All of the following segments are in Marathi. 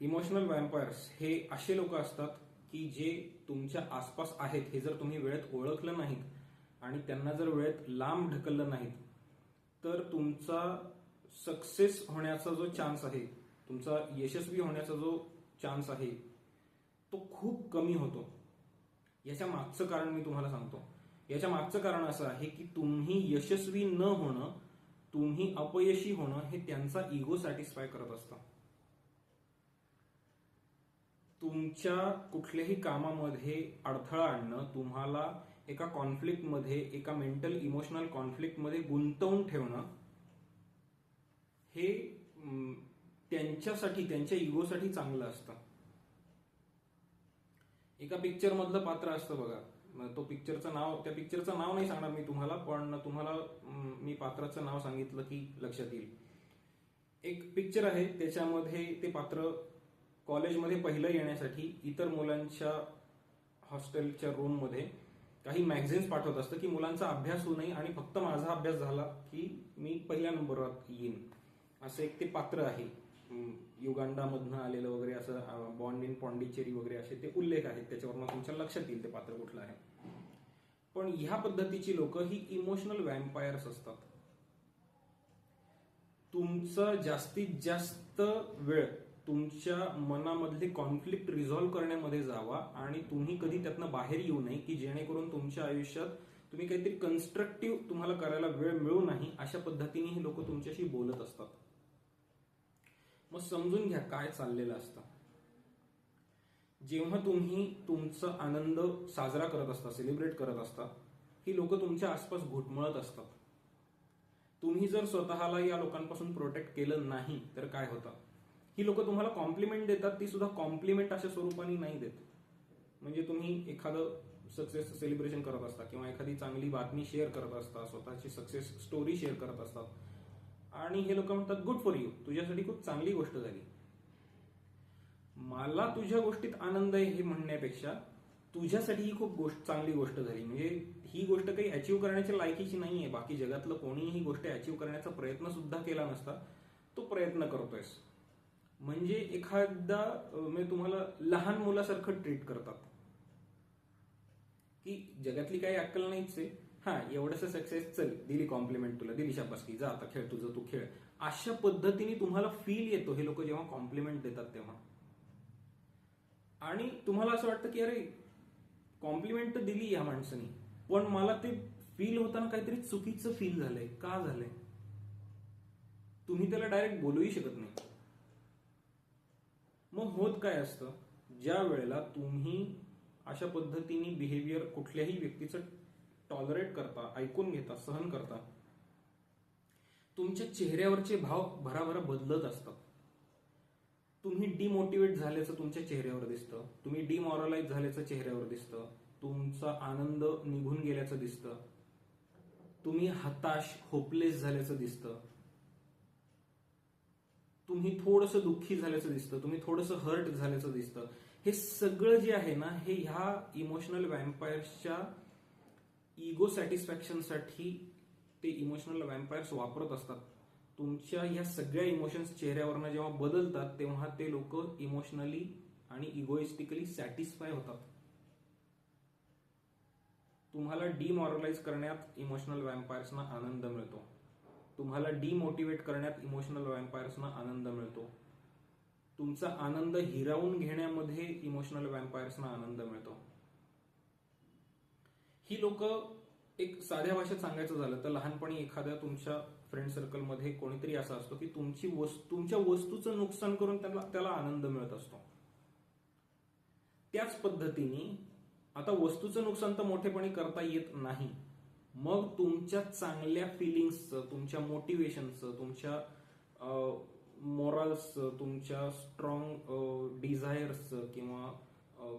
इमोशनल वॅम्पायर्स हे असे लोक असतात की जे तुमच्या आसपास आहेत हे जर तुम्ही वेळेत ओळखलं नाहीत आणि त्यांना जर वेळेत लांब ढकललं नाहीत तर तुमचा सक्सेस होण्याचा जो चान्स आहे तुमचा यशस्वी होण्याचा जो चान्स आहे तो खूप कमी होतो. याच्या मागचं कारण मी तुम्हाला सांगतो. याच्या मागचं कारण असं आहे की तुम्ही यशस्वी न होणं तुम्ही अपयशी होणं हे त्यांचा इगो सॅटिस्फाय करत असतं. तुमच्या कुठल्याही कामामध्ये अडथळा आणणं तुम्हाला एका कॉन्फ्लिक्टमध्ये एका मेंटल इमोशनल कॉन्फ्लिक्टमध्ये गुंतवून ठेवणं हे त्यांच्यासाठी त्यांच्या इगोसाठी चांगलं असतं. एका पिक्चर मधलं पात्र असतं बघा. तो पिक्चरचं नाव त्या पिक्चरचं नाव नाही सांगणार मी तुम्हाला पण तुम्हाला मी पात्राचं नाव सांगितलं की लक्षात येईल. एक पिक्चर आहे त्याच्यामध्ये ते पात्र कॉलेजमध्ये पहिलं येण्यासाठी इतर मुलांच्या हॉस्टेलच्या रूममध्ये काही मॅगझिन्स पाठवत असतं की मुलांचा अभ्यास होऊ नये आणि फक्त माझा अभ्यास झाला की मी पहिल्या नंबरवर येईन. असं एक ते पात्र आहे. युगांडामधनं आलेलं वगैरे असं बॉन्ड इन पॉंडिचेरी वगैरे असे ते उल्लेख आहेत. त्याच्यावरनं तुमच्या लक्षात येईल ते पात्र कुठलं आहे. पण ह्या पद्धतीची लोक ही इमोशनल व्हॅम्पायर्स असतात. तुमचा जास्तीत जास्त वेळ तुमच्या मनामधले कॉन्फ्लिक्ट रिझॉल्व्ह करण्यामध्ये जावा आणि तुम्ही कधी त्यातनं बाहेर येऊ नये की जेणेकरून तुमच्या आयुष्यात तुम्ही काहीतरी कन्स्ट्रक्टिव्ह तुम्हाला करायला वेळ मिळू नाही अशा पद्धतीने ही लोक तुमच्याशी बोलत असतात. मग समजून घ्या काय चाललेलं असतं. जेव्हा तुम्ही तुमचा आनंद साजरा करत असता सेलिब्रेट करत असता ही लोक तुमच्या आसपास घुटमळत असतात. तुम्ही जर स्वतःला या लोकांपासून प्रोटेक्ट केलं नाही तर काय होतं? ही लोक तुम्हाला कॉम्प्लिमेंट देतात ती सुद्धा कॉम्प्लिमेंट अशा स्वरूपाने नाही देत. म्हणजे तुम्ही एखादं सक्सेस सेलिब्रेशन करत असता किंवा एखादी चांगली बातमी शेअर करत असता स्वतःची सक्सेस स्टोरी शेअर करत असतात आणि हे लोक म्हणतात गुड फॉर यू तुझ्यासाठी खूप चांगली गोष्ट झाली. मला तुझ्या गोष्टीत आनंद आहे हे म्हणण्यापेक्षा तुझ्यासाठी ही खूप गोष्ट चांगली गोष्ट झाली. म्हणजे ही गोष्ट काही अचीव्ह करण्याच्या लायकीची नाहीये. बाकी जगातलं कोणीही ही गोष्ट अचीव्ह करण्याचा प्रयत्न सुद्धा केला नसता तो प्रयत्न करतोयस. म्हणजे एखादा म्हणजे तुम्हाला लहान मुलासारखं ट्रीट करतात. की जगातली काही अक्कल नाहीच आहे. हा एवढंच सक्सेस चल दिली कॉम्प्लिमेंट तुला दिली शाबासकी जा आता खेळ तुझं तू खेळ. अशा पद्धतीने तुम्हाला फील येतो हे लोक जेव्हा कॉम्प्लिमेंट देतात तेव्हा. आणि तुम्हाला असं वाटतं की अरे कॉम्प्लिमेंट तर दिली या माणसाने पण मला ते फील होताना काहीतरी चुकीचं फील झालंय. का झालंय? तुम्ही त्याला डायरेक्ट बोलूही शकत नाही. मग होत काय असतं? ज्या वेळेला तुम्ही अशा पद्धतीने बिहेवियर कुठल्याही व्यक्तीचं टॉलरेट करता ऐकून घेता सहन करता तुमच्या चेहऱ्यावरचे भाव भराभरा बदलत असतात. तुम्ही डिमोटिवेट झाल्याचं तुमच्या चेहऱ्यावर दिसतं. तुम्ही डिमॉरलाइज झाल्याचं चेहऱ्यावर दिसतं. तुमचा आनंद निघून गेल्याचं दिसतं. तुम्ही हताश होपलेस झाल्याचं दिसतं. तुम्ही थोडंसं दुःखी झाल्याचं दिसतं तुम्ही थोडंसं हर्ट झाल्याचं दिसतं. हे सगळं जे आहे ना हे ह्या इमोशनल वॅम्पायर्सच्या इगो सॅटिस्फॅक्शनसाठी ते इमोशनल वॅम्पायर्स वापरत असतात. तुमच्या ह्या सगळ्या इमोशन्स चेहऱ्यावरनं जेव्हा बदलतात तेव्हा ते लोक इमोशनली आणि इगोइस्टिकली सॅटिस्फाय होतात. तुम्हाला डिमॉरलाइज करण्यात इमोशनल वॅम्पायर्सना आनंद मिळतो. तुम्हाला डिमोटिवेट करण्यात इमोशनल व्हॅम्पायर्सना आनंद मिळतो. तुमचा आनंद हिरावून घेण्यामध्ये इमोशनल व्हॅम्पायर्सना आनंद मिळतो. ही लोक एक साध्या भाषेत सांगायचं झालं तर लहानपणी एखाद्या तुमच्या फ्रेंड सर्कलमध्ये कोणीतरी असा असतो की तुमची वस्तू तुमच्या वस्तूचं नुकसान करून त्याला त्याला आनंद मिळत असतो. त्याच पद्धतीने आता वस्तूचं नुकसान तर मोठेपणी करता येत नाही. मग तुमच्या चांगल्या फिलिंग्सचं तुमच्या मोटिवेशनचं तुमच्या मोरल्सचं तुमच्या स्ट्रॉंग डिझायर्सचं किंवा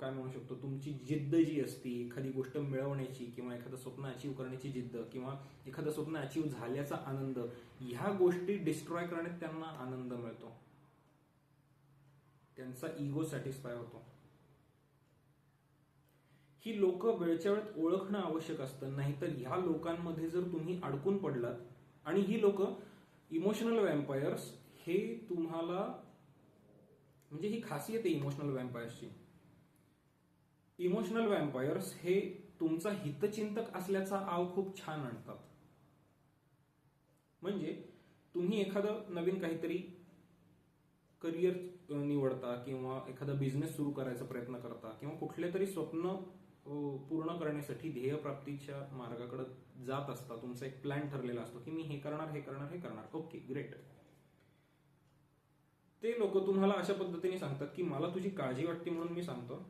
काय म्हणू शकतो तुमची जिद्द जी असती एखादी गोष्ट मिळवण्याची किंवा एखादं स्वप्न अचीव करण्याची जिद्द किंवा एखादं स्वप्न अचीव झाल्याचा आनंद ह्या गोष्टी डिस्ट्रॉय करण्यात त्यांना आनंद मिळतो. त्यांचा इगो सॅटिस्फाय होतो. ही लोक वेळच्या वेळेत ओळखणं आवश्यक असतं. नाहीतर ह्या लोकांमध्ये जर तुम्ही अडकून पडलात आणि ही लोक इमोशनल वॅम्पायर्स हे तुम्हाला म्हणजे ही खासियत आहे इमोशनल वॅम्पायर्सची इमोशनल वॅम्पायर्स हे तुमचा हितचिंतक असल्याचा आव खूप छान आणतात. म्हणजे तुम्ही एखादं नवीन काहीतरी करिअर निवडता किंवा एखादा बिझनेस सुरू करायचा प्रयत्न करता किंवा कुठले तरी स्वप्न पूर्ण करण्यासाठी ध्येयप्राप्तीच्या मार्गाकडे जात असता तुमचा एक प्लॅन ठरलेला असतो की मी हे करणार हे करणार हे करणार. ओके ग्रेट ते लोक तुम्हाला अशा पद्धतीने सांगतात की मला तुझी काळजी वाटते म्हणून मी सांगतो.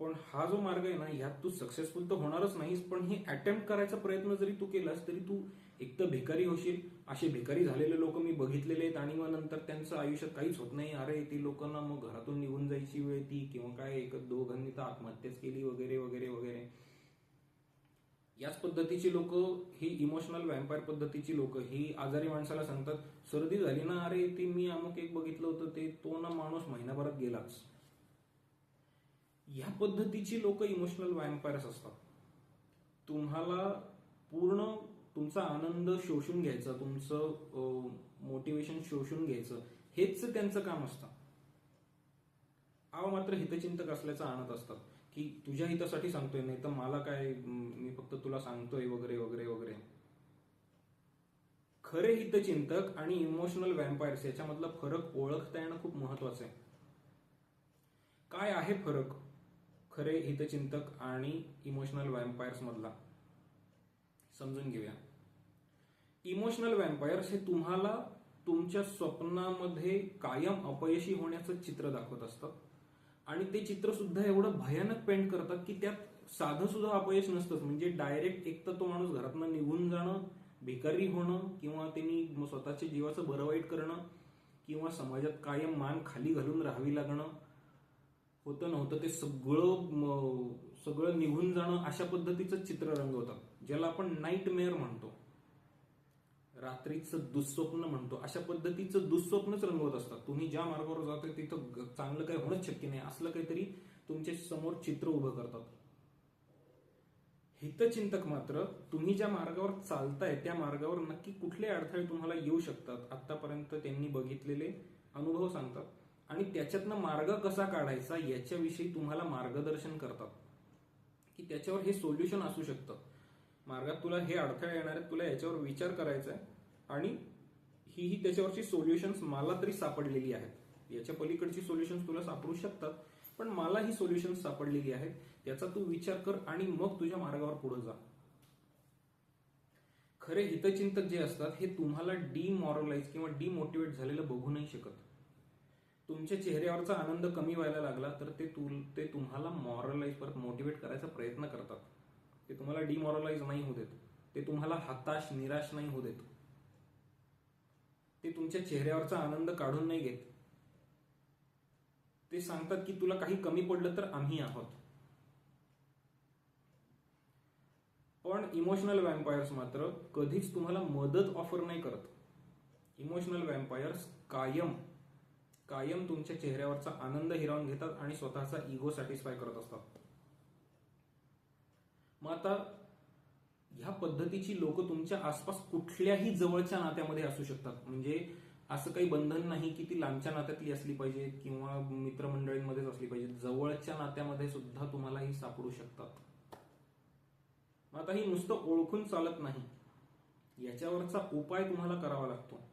पण हा जो मार्ग आहे ना ह्यात तू सक्सेसफुल तर होणारच नाहीस पण हे अटेम्प्ट करायचा प्रयत्न जरी तू केलास तरी तू एक तर भिकारी होशील. असे भिकारी झालेले लोक मी बघितलेले आहेत आणि मग नंतर त्यांचं आयुष्य काहीच होत नाही. अरे ती लोकांना मग घरातून निघून जायची वेळ ती किंवा काय एक दोघांनी तर आत्महत्याच केली वगैरे वगैरे वगैरे. याच पद्धतीची लोक ही इमोशनल व्हॅम्पायर पद्धतीची लोक ही आजारी माणसाला सांगतात सर्दी झाली ना अरे ती मी अमुक एक बघितलं होतं ते तो ना माणूस महिनाभरात गेलाच. ह्या पद्धतीची लोक इमोशनल वॅम्पायर्स असतात. तुम्हाला पूर्ण तुमचा आनंद शोषून घ्यायचा तुमचं मोटिवेशन शोषून घ्यायचं हेच त्यांचं काम असतं. आव मात्र हितचिंतक असल्याचं आणत असतात. की तुझ्या हितासाठी सांगतोय नाही तर मला काय मी फक्त तुला सांगतोय वगैरे वगैरे वगैरे. खरे हितचिंतक आणि इमोशनल व्हॅम्पायर्स याच्यामधला फरक ओळखता येणं खूप महत्वाचं आहे. काय आहे फरक? खरे हितचिंतक आणि इमोशनल व्हॅम्पायर्स मधला. समजून घेऊया. इमोशनल व्हॅम्पायर्स हे तुम्हाला तुमच्या स्वप्नामध्ये कायम अपयशी होण्याचं चित्र दाखवत असतं. आणि ते चित्र सुद्धा एवढं भयानक पेंट करतात की त्यात साधं सुद्धा अपयश नसतंच. म्हणजे डायरेक्ट एक तर तो माणूस घरातनं निघून जाणं भिकारी होणं किंवा त्यांनी स्वतःच्या जीवाचं बरं वाईट करणं किंवा समाजात कायम मान खाली घालून राहावी लागणं होतं नव्हतं. ते सगळं सगळं निघून जाणं अशा पद्धतीचं चित्र रंगवतात ज्याला आपण नाईट मेअर म्हणतो. रात्रीचं दुःस्वप्न म्हणतो. अशा पद्धतीचं दुःस्वप्नच रंगवत असतात. तुम्ही ज्या मार्गावर जाता तिथं चांगलं काही होणंच शक्य नाही. असलं काहीतरी तुमच्यासमोर चित्र उभं करतात. हितचिंतक मात्र तुम्ही ज्या मार्गावर चालताय त्या मार्गावर नक्की कुठले अडथळे तुम्हाला येऊ शकतात. आतापर्यंत त्यांनी बघितलेले अनुभव सांगतात. आणि त्याच्यातनं मार्ग कसा काढायचा याच्याविषयी तुम्हाला मार्गदर्शन करतात. की त्याच्यावर हे सोल्युशन असू शकतं. मार्गात तुला हे अडथळे येणार आहेत तुला याच्यावर विचार करायचा आहे आणि ही ही त्याच्यावरची सोल्युशन्स मला तरी सापडलेली आहेत. याच्या पलीकडची सोल्युशन्स तुला सापडू शकतात पण मला ही सोल्युशन्स सापडलेली आहेत. त्याचा तू विचार कर आणि मग तुझ्या मार्गावर पुढे जा. खरे हितचिंतक जे असतात हे तुम्हाला डिमॉरलाइज किंवा डिमोटिवेट झालेलं बघू नाही शकत. तुमच्या चेहऱ्यावरचा आनंद कमी व्हायला लागला तर ते तु ते तुम्हाला मॉरलाइज परत मोटिवेट करायचा प्रयत्न करतात. ते तुम्हाला डिमॉरलाइज नाही होऊ देत. ते तुम्हाला हताश निराश नाही होऊ देत. ते तुमच्या चेहऱ्यावरचा आनंद काढून नाही घेत. ते सांगतात की तुला काही कमी पडलं तर आम्ही आहोत. पण इमोशनल व्हॅम्पायर्स मात्र कधीच तुम्हाला मदत ऑफर नाही करत. इमोशनल व्हॅम्पायर्स कायम कायम तुमच्या चेहऱ्यावरचा आनंद हिरावून घेतात आणि स्वतःचा इगो सॅटिस्फाय करत असतात. मग आता ह्या पद्धतीची लोक तुमच्या आसपास कुठल्याही जवळच्या नात्यामध्ये असू शकतात. म्हणजे असं काही बंधन नाही की ती लांबच्या नात्यातली असली पाहिजे किंवा मित्रमंडळींमध्येच असली पाहिजे. जवळच्या नात्यामध्ये सुद्धा तुम्हाला ही सापडू शकतात. मग आता ही नुसतं ओळखून चालत नाही. याच्यावरचा उपाय तुम्हाला करावा लागतो.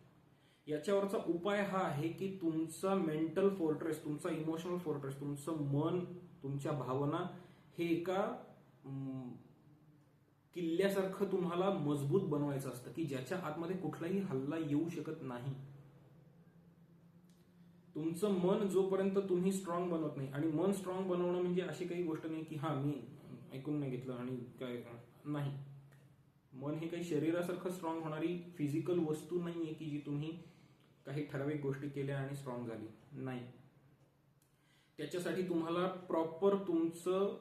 याच्यावरचा उपाय हा आहे की तुमचा मेंटल फोर्ट्रेस तुमचा इमोशनल फोर्ट्रेस तुमचं मन तुमच्या भावना हे एका किल्ल्यासारखं तुम्हाला मजबूत बनवायचं असतं की ज्याच्या आतमध्ये कुठलाही हल्ला येऊ शकत नाही. तुमचं मन जोपर्यंत तुम्ही स्ट्रॉंग बनवत नाही आणि मन स्ट्रॉंग बनवणं म्हणजे अशी काही गोष्ट नाही की हा मी ऐकून नाही घेतलं आणि काय नाही. मन हे काही शरीरासारखं स्ट्रॉंग होणारी फिजिकल वस्तू नाही आहे की जी तुम्ही काही ठराविक गोष्टी केल्या आणि स्ट्रॉंग झाली. नाही. त्याच्यासाठी तुम्हाला प्रॉपर तुमचं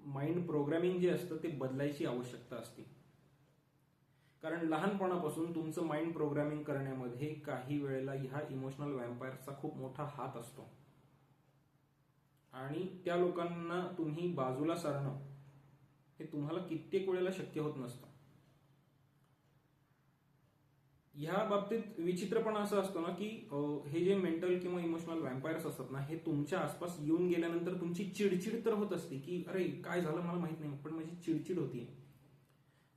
माइंड प्रोग्रामिंग जे असतं ते बदलायची आवश्यकता असते. कारण लहानपणापासून तुमचं माइंड प्रोग्रामिंग करण्यामध्ये काही वेळेला ह्या इमोशनल वॅम्पायरचा खूप मोठा हात असतो. आणि त्या लोकांना तुम्ही बाजूला सारणं हे तुम्हाला कित्येक वेळेला शक्य होत नसतं. ह्या बाबतीत विचित्रपणा असं असतो ना की हे जे मेंटल किंवा इमोशनल व्हॅम्पायर्स असतात ना हे तुमच्या आसपास येऊन गेल्यानंतर तुमची चिडचिड तर होत असते की अरे काय झालं मला माहीत नाही पण माझी चिडचिड होतीये.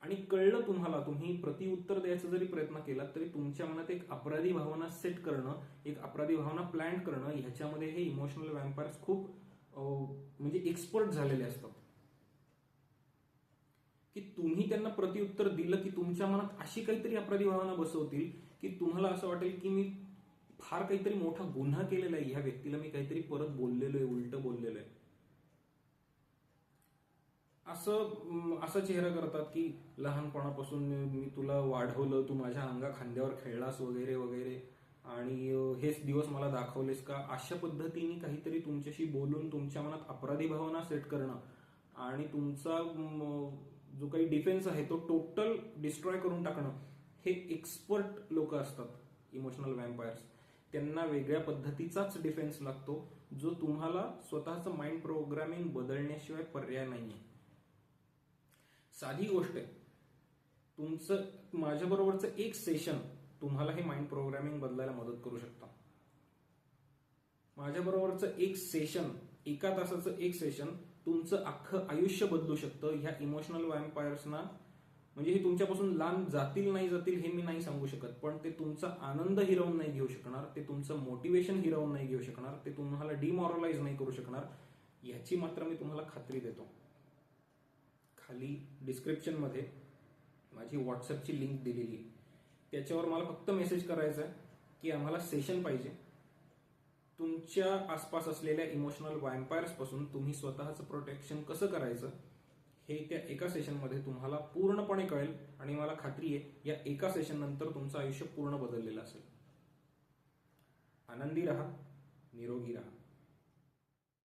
आणि कळलं तुम्हाला तुम्ही प्रतिउत्तर द्यायचा जरी प्रयत्न केला तरी तुमच्या मनात एक अपराधी भावना सेट करणं एक अपराधी भावना प्लॅन करणं ह्याच्यामध्ये हे इमोशनल व्हॅम्पायर्स खूप म्हणजे एक्सपर्ट झालेले असतात. की तुम्ही त्यांना प्रतिउत्तर दिलं की तुमच्या मनात अशी काहीतरी अपराधी भावना बसवतील की तुम्हाला असं वाटेल की मी फार काहीतरी मोठा गुन्हा केलेला आहे. ह्या व्यक्तीला मी काहीतरी परत बोललेलो आहे उलट बोललेलो आहे. असं असा चेहरा करतात की लहानपणापासून मी तुला वाढवलं तू माझ्या अंगा खांद्यावर खेळलास वगैरे वगैरे. आणि हेच दिवस मला दाखवलेस का? अशा पद्धतीने काहीतरी तुमच्याशी बोलून तुमच्या मनात अपराधी भावना सेट करणं आणि तुमचा जो काही डिफेन्स आहे तो टोटल डिस्ट्रॉय करून टाकणं हे एक्सपर्ट लोक असतात इमोशनल व्हॅम्पायर्स त्यांना वेगळ्या पद्धतीचाच डिफेन्स लागतो जो तुम्हाला स्वतःचं माइंड प्रोग्रामिंग बदलण्याशिवाय पर्याय नाहीये. साधी गोष्ट आहे तुमचं माझ्याबरोबरचं एक सेशन तुम्हाला हे माइंड प्रोग्रामिंग बदलायला मदत करू शकतं. माझ्याबरोबरचं एक सेशन एका तासाचं एक सेशन तुमचं अख्खं आयुष्य बदलू शकतं. ह्या इमोशनल व्हॅम्पायर्सना म्हणजे हे तुमच्यापासून लांब जातील नाही जातील हे मी नाही सांगू शकत. पण ते तुमचा आनंद हिरवून नाही घेऊ शकणार. ते तुमचं मोटिवेशन हिरवून नाही घेऊ शकणार. ते तुम्हाला डिमॉरलाइज नाही करू शकणार. याची मात्र मी तुम्हाला खात्री देतो. खाली डिस्क्रिप्शनमध्ये माझी व्हॉट्सअपची लिंक दिलेली त्याच्यावर मला फक्त मेसेज करायचा आहे की आम्हाला सेशन पाहिजे. तुमच्या आसपास असलेल्या इमोशनल व्हॅम्पायर्सपासून तुम्ही स्वतःचं प्रोटेक्शन कसं करायचं हे त्या एका सेशनमध्ये तुम्हाला पूर्णपणे कळेल. आणि मला खात्री आहे या एका सेशन नंतर तुमचं आयुष्य पूर्ण बदललेलं असेल. आनंदी राहा निरोगी राहा.